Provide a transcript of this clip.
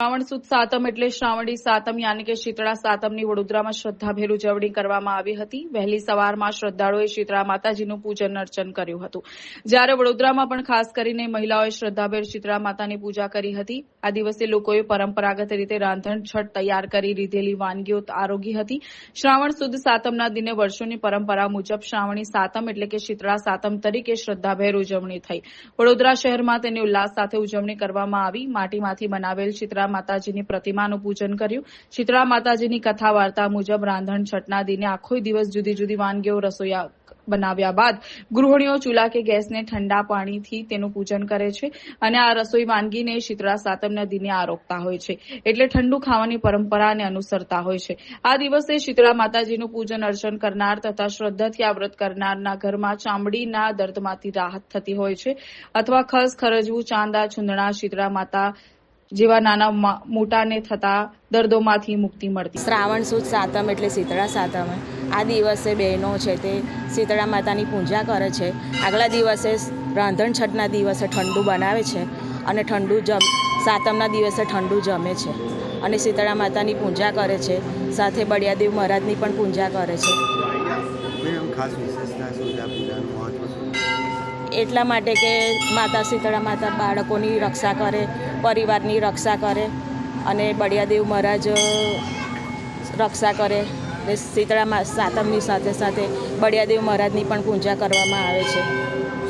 શ્રાવણ સુદ સાતમ એટલે શ્રાવણી સાતમ, યાની કે શીતળા સાતમની વડોદરામાં શ્રદ્ધાભેર ઉજવણી કરવામાં આવી હતી. વહેલી સવારમાં શ્રદ્ધાળુઓએ શીતળા માતાજીનું પૂજન અર્ચન કર્યું હતું. જ્યારે વડોદરામાં પણ ખાસ કરીને મહિલાઓએ શ્રદ્ધાભેર શીતળા માતાની પૂજા કરી હતી. આ દિવસે લોકોએ પરંપરાગત રીતે રાંધણ છઠ તૈયાર કરી લીધેલી વાનગીઓ આરોગી હતી. શ્રાવણ સુદ સાતમના દિને વર્ષોની પરંપરા મુજબ શ્રાવણી સાતમ એટલે કે શીતળા સાતમ તરીકે શ્રદ્ધાભેર ઉજવણી થઈ. વડોદરા શહેરમાં તેની ઉલ્લાસ સાથે ઉજવણી કરવામાં આવી. માટીમાંથી બનાવેલ શીતળા માતાજીની પ્રતિમાનું પૂજન કર્યું. શીતળા માતાજીની કથા વાર્તા મુજબ રાંધણ છઠના દિને આખો દિવસ જુદી જુદી વાનગીઓ રસોઈયા બનાવ્યા બાદ ગૃહિણીઓ ચૂલા કે ગેસને ઠંડા પાણીથી તેનું પૂજન કરે છે અને આ રસોઈ વાનગીને શીતળા સાતમના દિને આરોગતા હોય છે. એટલે ઠંડુ ખાવાની પરંપરાને અનુસરતા હોય છે. આ દિવસે શીતળા માતાજીનું પૂજન અર્ચન કરનાર તથા શ્રદ્ધાથી આ વ્રત કરનારના ઘરમાં ચામડીના દર્દમાંથી રાહત થતી હોય છે. અથવા ખસ, ખરજવું, ચાંદા છુંદણા શીતળા માતા જેવા નાના મોટાને થતા દર્દોમાંથી મુક્તિ મળતી. શ્રાવણ સુદ સાતમ એટલે શીતળા સાતમ. આ દિવસે બહેનો છે તે શીતળા માતાની પૂજા કરે છે. આગલા દિવસે રાંધણ છઠના દિવસે ઠંડુ બનાવે છે અને ઠંડુ જમ સાતમના દિવસે ઠંડુ જમે છે અને શીતળા માતાની પૂજા કરે છે. સાથે બળિયાદેવ મહારાજની પણ પૂજા કરે છે. ખાસ વિશેષતા શું છે આ પૂજાનું મહત્વ શું? છે? એટલા માટે કે માતા શીતળા માતા બાળકોની રક્ષા કરે, પરિવારની રક્ષા કરે અને બળિયાદેવ મહારાજ રક્ષા કરે. શીતળા મા સાતમની સાથે સાથે બળિયાદેવ મહારાજની પણ પૂજા કરવામાં આવે છે.